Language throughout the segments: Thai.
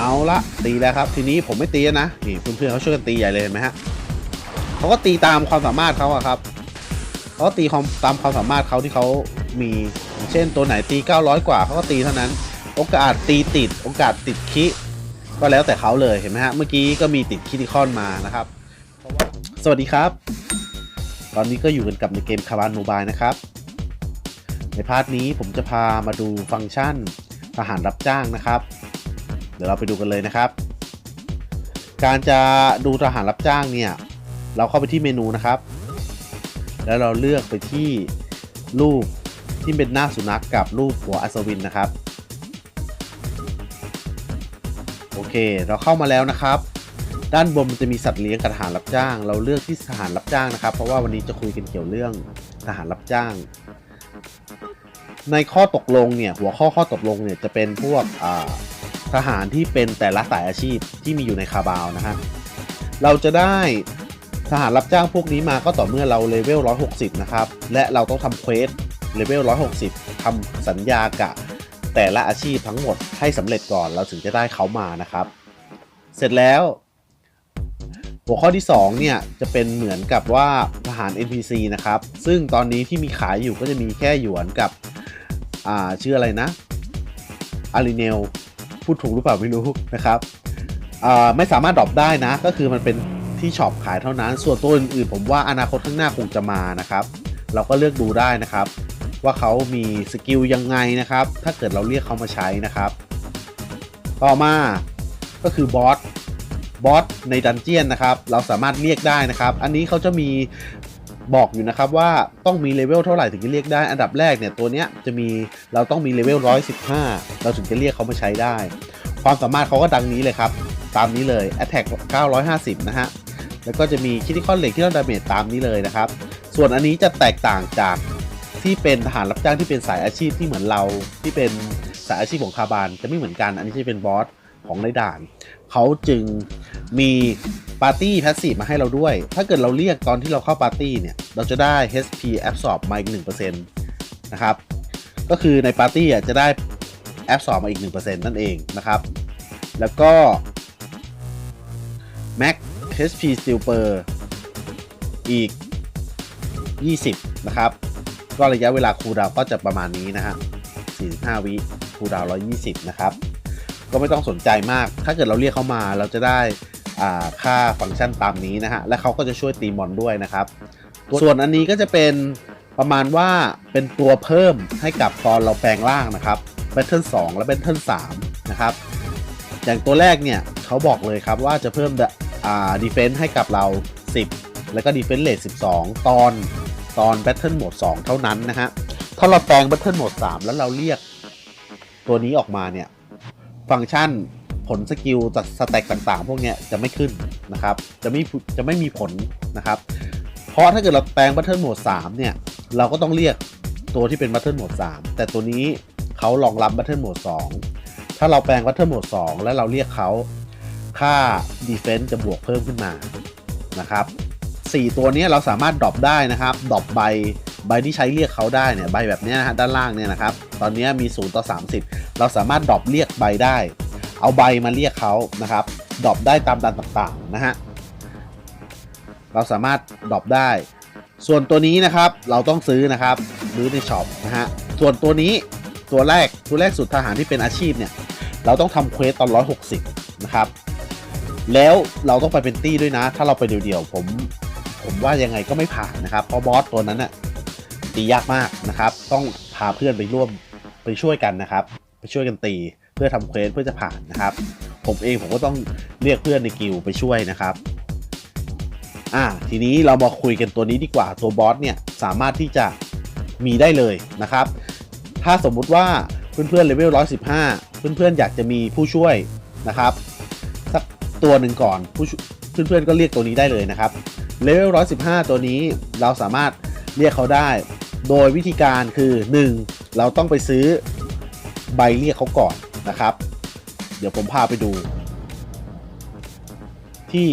เอาละตีแล้วครับ ทีนี้ผมไม่ตีนะนี่เพื่อนๆเขาช่วยกันตีใหญ่เลยเห็นไหมฮะเขาก็ตีตามความสามารถเขาอะครับเขาก็ตีความตามความสามารถเขาที่เขามีเช่นตัวไหนตี 900 กว่าเขาก็ตีเท่านั้น โอกาสตีติด โอกาสติดคิก็แล้วแต่เขาเลยเห็นไหมฮะเมื่อกี้ก็มีติดคิติคอนมานะครับ สวัสดีครับ ตอนนี้ก็อยู่กันกับในเกมคาบานโมบายนะครับ ในพาร์ทนี้ผมจะพามาดูฟังก์ชันทหารรับจ้างนะครับ ดี๋ยวเราไปดูกันเลยนะครับ การจะดูทหารรับจ้างเนี่ย เราเข้าไปที่เมนูนะครับ แล้วเราเลือกไปที่รูปที่เป็นหน้าสุนัขกกับรูปหัวอัศวินนะครับ โอเค เราเข้ามาแล้วนะครับ ด้านบนมันจะมีสัตว์เลี้ยงกับทหารรับจ้าง เราเลือกที่ทหารรับจ้างนะครับ เพราะว่าวันนี้จะคุยกันเกี่ยวเรื่องทหารรับจ้าง ในข้อตกลงเนี่ยหัวข้อข้อตกลงเนี่ยจะเป็นพวกอ่า ทหารที่เป็นแต่ละสายอาชีพที่มีอยู่ในคาบาวนะฮะ เราจะได้ทหารรับจ้างพวกนี้มาก็ต่อเมื่อเราเลเวล 160 นะครับ และเราต้องทำเควสเลเวล 160 ทำสัญญากับแต่ละอาชีพทั้งหมดให้สำเร็จก่อนเราถึงจะได้เขามานะครับ เสร็จแล้ว หัวข้อที่ 2 เนี่ย จะเป็นเหมือนกับว่าทหาร NPC นะครับ ซึ่งตอนนี้ที่มีขายอยู่ก็จะมีแค่หยวนกับ อ่าชื่ออะไรนะอาริเนล พูดถูกหรือเปล่าไม่รู้นะครับไม่สามารถดรอปได้นะ ก็คือมันเป็นที่ช็อปขายเท่านั้น ส่วนตัวอื่นๆผมว่าอนาคตข้างหน้าคงจะมานะครับ เราก็เลือกดูได้นะครับ ว่าเขามีสกิลยังไงนะครับ ถ้าเกิดเราเรียกเขามาใช้นะครับ ต่อมาก็คือบอสบอสในดันเจียนนะครับ เราสามารถเรียกได้นะครับ อันนี้เขาจะมี บอกอยู่นะครับว่าต้องมีเลเวลเท่าไหร่ถึงจะเรียกได้ อันดับแรกเนี่ยตัวเนี้ยจะมีเราต้องมีเลเวล115 เราถึงจะเรียกเขามาใช้ได้ ความสามารถเขาก็ดังนี้เลยครับ ตามนี้เลย Attack 950 นะฮะ แล้วก็จะมีคิติคอนเหล็กที่เราดาเมจตามนี้เลยนะครับ ส่วนอันนี้จะแตกต่างจากที่เป็นทหารรับจ้างที่เป็นสายอาชีพที่เหมือนเราที่เป็นสายอาชีพของคาบานจะไม่เหมือนกัน อันนี้จะเป็นบอสของในด่านเขาจึง มีปาร์ตี้แพสซีฟมาให้เราด้วย ถ้าเกิดเราเรียกตอนที่เราเข้าปาร์ตี้เนี่ย เราจะได้ HP Absorb มาอีก 1%นะครับ ก็คือในปาร์ตี้จะได้ Absorb มาอีก 1%นั่นเองนะครับ แล้วก็ Max HP Steel Per อีก 20 นะครับ ก็ระยะเวลาคูลดาวก็จะประมาณนี้นะฮะ 45 วิคูลดาว 120 นะครับ ก็ไม่ต้องสนใจมาก ถ้าเกิดเราเรียกเขามาเราจะได้ ค่าฟังก์ชันตามนี้นะฮะ และเขาก็จะช่วยตีมอนด้วยนะครับ ส่วนอันนี้ก็จะเป็นประมาณว่าเป็นตัวเพิ่มให้กับตอนเราแปลงร่างนะครับ b a t t l e 2และ b a t t l e 3นะครับ อย่างตัวแรกเนี่ยเขาบอกเลยครับว่าจะเพิ่มอ่า defense ให้กับเรา 10 แล้วก็ defense rate 12 ตอนตอน battle mode 2เท่านั้นนะฮะ ถ้าเราแปลง battle mode 3แล้วเราเรียกตัวนี้ออกมาเนี่ย ฟังก์ชัน ผลสกิลจากสแต็กต่างๆ พวกนี้จะไม่ขึ้นนะครับ จะไม่จะไม่มีผลนะครับ เพราะถ้าเกิดเราแปลง Battle Mode 3เนี่ย เราก็ต้องเรียกตัวที่เป็น Battle Mode 3แต่ตัวนี้เขารองรับ Battle Mode 2ถ้าเราแปลง Battle Mode 2แล้วเราเรียกเขาค่า Defense จะบวกเพิ่มขึ้นมานะครับ4ตัวนี้เราสามารถดรอปได้นะครับดรอปใบใบที่ใช้เรียกเขาได้เนี่ยใบแบบนี้นะฮะด้านล่างเนี่ยนะครับ ตอนนี้มี0ต่อ30 เราสามารถดรอปเรียกใบได้ เอาใบมาเรียกเขานะครับดรอปได้ตามดันต่างๆนะฮะเราสามารถดรอปได้ ส่วนตัวนี้นะครับเราต้องซื้อนะครับซื้อในช็อปนะฮะส่วนตัวนี้ตัวแรกตัวแรกสุดทหารที่เป็นอาชีพเนี่ยเราต้องทำเควสตอน 160 นะครับ แล้วเราต้องไปเป็นตี้ด้วยนะ ถ้าเราไปเดี่ยวๆ ผม ผมว่ายังไงก็ไม่ผ่านนะครับ เพราะบอสตัวนั้นน่ะตียากมากนะครับ ต้องพาเพื่อนไปร่วมไปช่วยกันนะครับ ไปช่วยกันตี พื่อทำเควสเพื่อจะผ่านนะครับ ผมเองผมก็ต้องเรียกเพื่อนในกิลไปช่วยนะครับอ่าทีนี้เรามาคุยกันตัวนี้ดีกว่าตัวบอสเนี่ยสามารถที่จะมีได้เลยนะครับ ถ้าสมมุติว่าเพื่อนๆเลเวล115 เพื่อนๆอยากจะมีผู้ช่วยนะครับสักตัวหนึ่งก่อนผู้ช่วยเพื่อนๆก็เรียกตัวนี้ได้เลยนะครับเลเวล115 ตัวนี้เราสามารถเรียกเขาได้ โดยวิธีการคือ 1. เราต้องไปซื้อใบเรียกเขาก่อน นะครับ เดี๋ยวผมพาไปดู ที่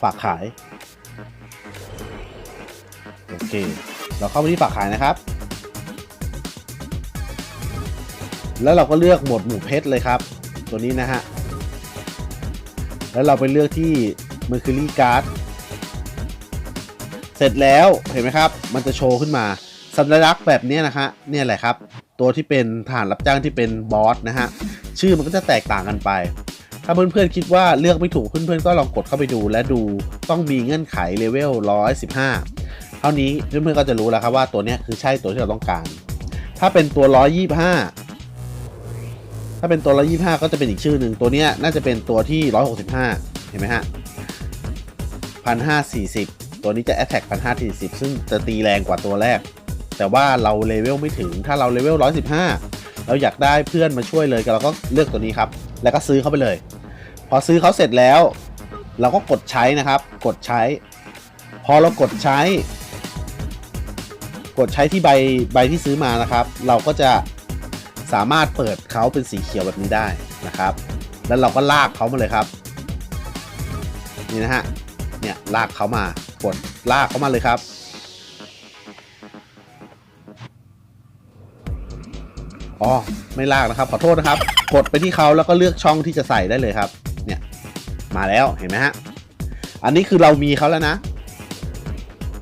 ฝากขาย โอเค เราเข้าไปที่ฝากขายนะครับ แล้วเราก็เลือกหมวดหมู่เพชรเลยครับ ตัวนี้นะฮะ แล้วเราไปเลือกที่ Mercury Card เสร็จแล้วเห็นไหมครับ มันจะโชว์ขึ้นมา สัญลักษณ์แบบนี้นะฮะเนี่ยแหละครับ ตัวที่เป็นฐานรับจ้างที่เป็นบอสนะฮะชื่อมันก็จะแตกต่างกันไป ถ้าเพื่อนๆคิดว่าเลือกไม่ถูกเพื่อนๆก็ลองกดเข้าไปดูและดูต้องมีเงื่อนไขเลเวล115 เท่านี้เพื่อนๆก็จะรู้แล้วครับว่าตัวนี้คือใช่ตัวที่เราต้องการ ถ้าเป็นตัว 125 ถ้าเป็นตัว 125 ก็จะเป็นอีกชื่อหนึ่งตัวนี้น่าจะเป็นตัวที่ 165 เห็นไหมฮะ1540 ตัวนี้จะ attack 1540 ซึ่งจะตีแรงกว่าตัวแรก แต่ว่าเราเลเวลไม่ถึง ถ้าเราเลเวล 115 เราอยากได้เพื่อนมาช่วยเลยเราก็เลือกตัวนี้ครับ แล้วก็ซื้อเข้าไปเลย พอซื้อเขาเสร็จแล้ว เราก็กดใช้นะครับ กดใช้ พอเรากดใช้ กดใช้ที่ใบใบที่ซื้อมานะครับ เราก็จะสามารถเปิดเขาเป็นสีเขียวแบบนี้ได้นะครับ แล้วเราก็ลากเขามาเลยครับนี่นะฮะเนี่ยลากเขามากดลากเขามาเลยครับ อ๋อไม่ลากนะครับ ขอโทษนะครับ กดไปที่เขาแล้วก็เลือกช่องที่จะใส่ได้เลยครับ เนี่ย มาแล้วเห็นไหมฮะ อันนี้คือเรามีเขาแล้วนะ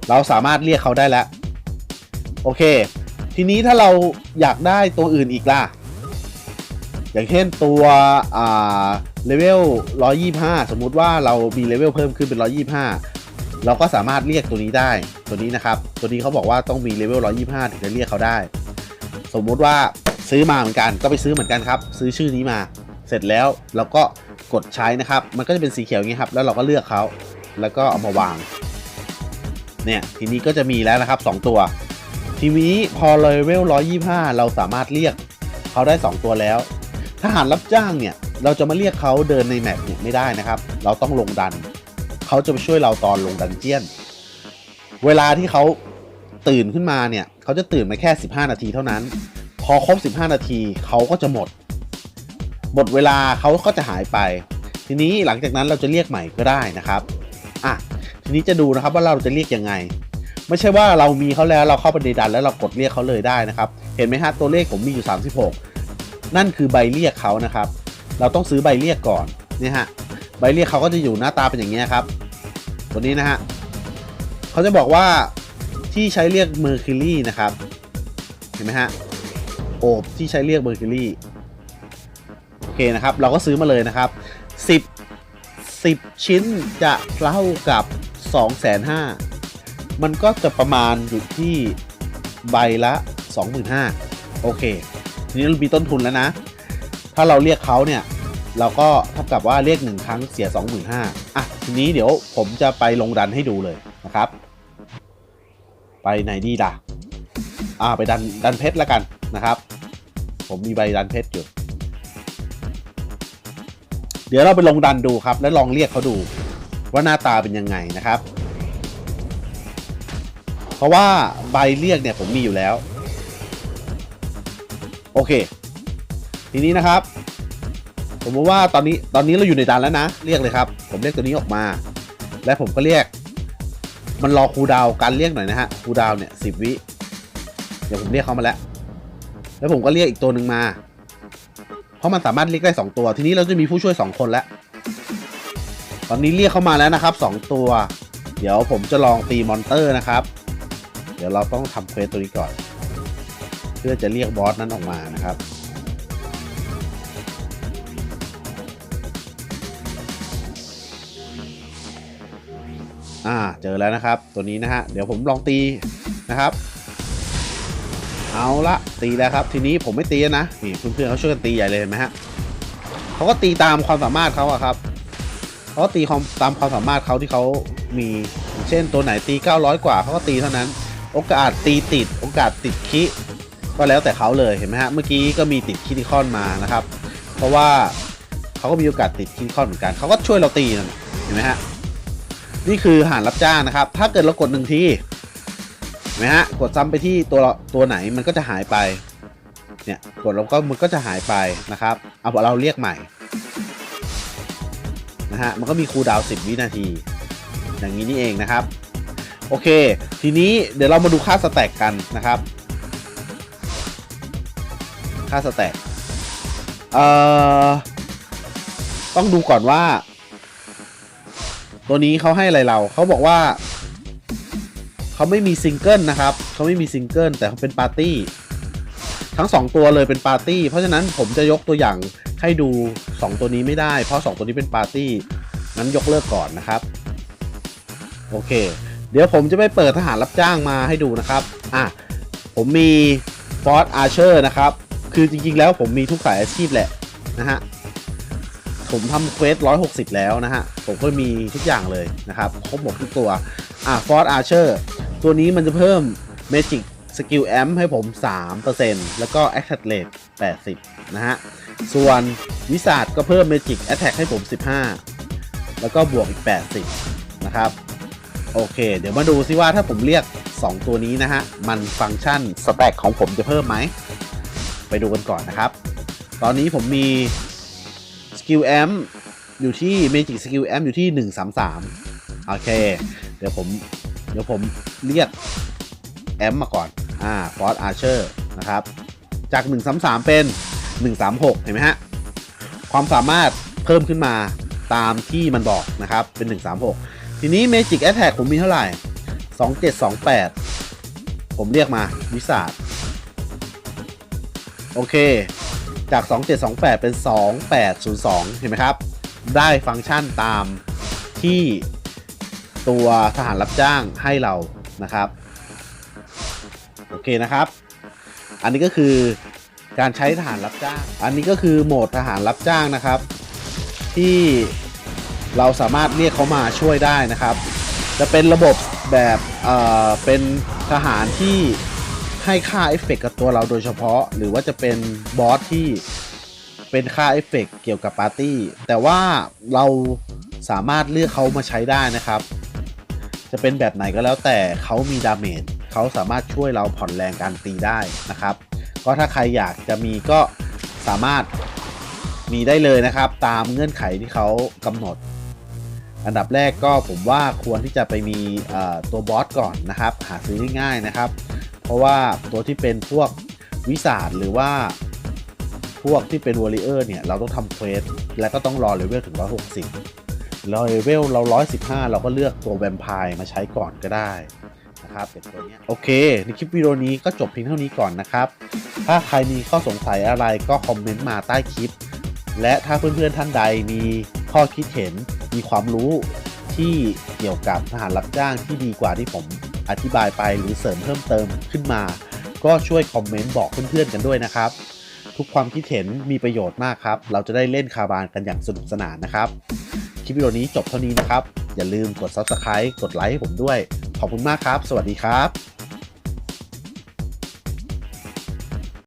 เราสามารถเรียกเขาได้แล้ว โอเค ทีนี้ถ้าเราอยากได้ตัวอื่นอีกล่ะ อย่างเช่นตัวอ่าเลเวล125 สมมุติว่าเรามีเลเวลเพิ่มขึ้นเป็น 125 เราก็สามารถเรียกตัวนี้ได้ ตัวนี้นะครับ ตัวนี้เขาบอกว่าต้องมีเลเวล125 ถึงจะเรียกเขาได้ สมมุติว่า ซื้อมาเหมือนกันก็ไปซื้อเหมือนกันครับ ซื้อชื่อนี้มาเสร็จแล้วเราก็กดใช้นะครับ มันก็จะเป็นสีเขียวอย่างนี้ครับ แล้วเราก็เลือกเขาแล้วก็เอามาวาง เนี่ยทีนี้ก็จะมีแล้วนะครับ 2 ตัว ทีนี้พอเลเวล125 เราสามารถเรียกเขาได้ 2 ตัวแล้วทหารรับจ้างเนี่ยเราจะมาเรียกเขาเดินในแมปเนี่ยไม่ได้นะครับ เราต้องลงดัน เขาจะไปช่วยเราตอนลงดันเจียน เวลาที่เขาตื่นขึ้นมาเนี่ยเขาจะตื่นมาแค่ 15 นาทีเท่านั้น พอครบ 15 นาทีเขาก็จะหมด หมดเวลาเขาก็จะหายไป ทีนี้หลังจากนั้นเราจะเรียกใหม่ก็ได้นะครับอะทีนี้จะดูนะครับว่าเราจะเรียกยังไง ไม่ใช่ว่าเรามีเขาแล้วเราเข้าไปในดันแล้วเรากดเรียกเขาเลยได้นะครับ เห็นไหมฮะตัวเลขผมมีอยู่ 36 นั่นคือใบเรียกเขานะครับ เราต้องซื้อใบเรียกก่อนนี่ฮะใบเรียกเขาก็จะอยู่หน้าตาเป็นอย่างนี้ครับตัวนี้นะฮะเขาจะบอกว่าที่ใช้เรียกเมอร์คิวรีนะครับ เห็นไหมฮะ โอบที่ใช้เรียกเมอร์คิวรี่โอเคนะครับ เราก็ซื้อมาเลยนะครับ 10 10 ชิ้นจะเท่ากับ2 5 0 0 0มันก็จะประมาณอยู่ที่ใบละ 25,000โอเคทีนี้เรามีต้นทุนแล้วนะ ถ้าเราเรียกเขาเนี่ย เราก็เท่ากับว่าเรียกหนึ่งครั้งเสีย 25,000อะทีนี้เดี๋ยวผมจะไปลงดันให้ดูเลยนะครับ ไปไหนดีล่ะ อ่าไปดันดันเพชรแล้วกัน นะครับ ผมมีใบดันเพชรอยู่ เดี๋ยวเราไปลงดันดูครับ แล้วลองเรียกเขาดูว่าหน้าตาเป็นยังไงนะครับ เพราะว่าใบเรียกเนี่ยผมมีอยู่แล้ว โอเค ทีนี้นะครับผมว่าตอนนี้ตอนนี้เราอยู่ในดันแล้วนะ เรียกเลยครับ ผมเรียกตัวนี้ออกมา และผมก็เรียก มันรอครูดาวการเรียกหน่อยนะฮะครูดาวเนี่ยสิบวิเดี๋ยวผมเรียกเขามาแล้ว แล้วผมก็เรียกอีกตัวหนึ่งมา เพราะมันสามารถเรียกได้ 2 ตัว ทีนี้เราจะมีผู้ช่วย 2 คนแล้ว ตอนนี้เรียกเข้ามาแล้วนะครับ 2 ตัว เดี๋ยวผมจะลองตีมอนเตอร์นะครับ เดี๋ยวเราต้องทำเควสตัวนี้ก่อน เพื่อจะเรียกบอสนั้นออกมานะครับอ่าเจอแล้วนะครับ ตัวนี้นะฮะ เดี๋ยวผมลองตีนะครับ เอาละตีแล้วครับ ทีนี้ผมไม่ตีนะนี่เพื่อนๆเขาช่วยกันตีใหญ่เลยเห็นไหมฮะเขาก็ตีตามความสามารถเขาอะครับเขาตีความตามความสามารถเขาที่เขามี เช่นตัวไหนตี 900 กว่าเขาก็ตีเท่านั้น โอกาสตีติด โอกาสติดคิก็แล้วแต่เขาเลยเห็นไหมฮะเมื่อกี้ก็มีติดคิติคอนมานะครับ เพราะว่าเขาก็มีโอกาสติดคิติคอนเหมือนกันเขาก็ช่วยเราตีนั่นเห็นไหมฮะนี่คือหารรับจ้างนะครับ ถ้าเกิดเรากดหนึ่งที เห็นไหมฮะ กดซ้ำไปที่ตัวตัวไหนมันก็จะหายไป เนี่ย กดแล้วก็มันก็จะหายไปนะครับ เอาเราเรียกใหม่ นะฮะ มันก็มีคูลดาวน์10วินาที อย่างนี้นี่เองนะครับ โอเค ทีนี้เดี๋ยวเรามาดูค่าสแต็กกันนะครับ ค่าสแต็กเอ่อ ต้องดูก่อนว่า ตัวนี้เขาให้อะไรเรา เขาบอกว่า เขาไม่มีซิงเกิลนะครับ เขาไม่มีซิงเกิลแต่เขาเป็นปาร์ตี้ ทั้ง 2 ตัวเลยเป็นปาร์ตี้ เพราะฉะนั้นผมจะยกตัวอย่างให้ดู 2 ตัวนี้ไม่ได้ เพราะ 2 ตัวนี้เป็นปาร์ตี้ งั้นยกเลิกก่อนนะครับ โอเค เดี๋ยวผมจะไปเปิดทหารรับจ้างมาให้ดูนะครับ อะ ผมมีฟอร์ a อาร์เชอร์นะครับ คือจริงๆแล้วผมมีทุกสายอาชีพแหละนะฮะ ผมทำเควส160แล้วนะฮะ ผมก็มีทุกอย่างเลยนะครับ ครบหมดทุกตัว อะฟอร์ a อาร์เชอร์ ตัวนี้มันจะเพิ่ม Magic Skill Amp ให้ผม 3%แล้วก็ Attack Rate 80 นะฮะ ส่วนวิสาดก็เพิ่ม Magic Attack ให้ผม 15 แล้วก็บวกอีก 80 นะครับ โอเค เดี๋ยวมาดูซิว่าถ้าผมเรียก 2 ตัวนี้นะฮะ มันฟังก์ชันสแต็กของผมจะเพิ่มไหม ไปดูกันก่อนนะครับ ตอนนี้ผมมี Skill Amp อยู่ที่ Magic Skill Amp อยู่ที่ 133 โอเค เดี๋ยวผม เดี๋ยวผม เรียกแอมมาก่อน อ่า Force Archer นะครับ จาก 133 เป็น 136 เห็นไหมฮะ ความสามารถเพิ่มขึ้นมาตามที่มันบอกนะครับ เป็น 136 ทีนี้ Magic Attack ผมมีเท่าไหร่ 2728 ผมเรียกมาวิสาดโอเค จาก 2728 เป็น 2802 เห็นไหมครับ ได้ฟังก์ชันตามที่ตัวทหารรับจ้างให้เรา นะครับ โอเคนะครับ อันนี้ก็คือการใช้ทหารรับจ้าง อันนี้ก็คือโหมดทหารรับจ้างนะครับ ที่เราสามารถเรียกเขามาช่วยได้นะครับ จะเป็นระบบแบบเอ่อเป็นทหารที่ให้ค่าเอฟเฟกต์กับตัวเราโดยเฉพาะ หรือว่าจะเป็นบอสที่เป็นค่าเอฟเฟกต์เกี่ยวกับปาร์ตี้ แต่ว่าเราสามารถเลือกเขามาใช้ได้นะครับ จะเป็นแบบไหนก็แล้วแต่เขามีดาเมจเขาสามารถช่วยเราผ่อนแรงการตีได้นะครับ ก็ถ้าใครอยากจะมีก็สามารถมีได้เลยนะครับ ตามเงื่อนไขที่เขากำหนด อันดับแรกก็ผมว่าควรที่จะไปมีตัวบอสก่อนนะครับ หาซื้อง่ายๆนะครับ เพราะว่าตัวที่เป็นพวกวิสาดหรือว่าพวกที่เป็นวอริเออร์เนี่ย เราต้องทำเควสและก็ต้องรอเลเวลถึง 160 เรอเลเวลเรา 115 เราก็เลือกตัวแวมไพร์มาใช้ก่อนก็ได้นะครับเป็นตัวนี้โอเค ในคลิปวิดีโอนี้ก็จบเพียงเท่านี้ก่อนนะครับ ถ้าใครมีข้อสงสัยอะไรก็คอมเมนต์มาใต้คลิป และถ้าเพื่อนๆท่านใดมีข้อคิดเห็นมีความรู้ที่เกี่ยวกับทหารรับจ้างที่ดีกว่าที่ผมอธิบายไปหรือเสริมเพิ่มเติมขึ้นมา ก็ช่วยคอมเมนต์บอกเพื่อนๆกันด้วยนะครับ ทุกความคิดเห็นมีประโยชน์มากครับ เราจะได้เล่นคาบานกันอย่างสนุกสนานนะครับ คลิปวิดีโอนี้จบเท่านี้นะครับ อย่าลืมกด Subscribe กดไลค์ให้ผมด้วย ขอบคุณมากครับ สวัสดีครับ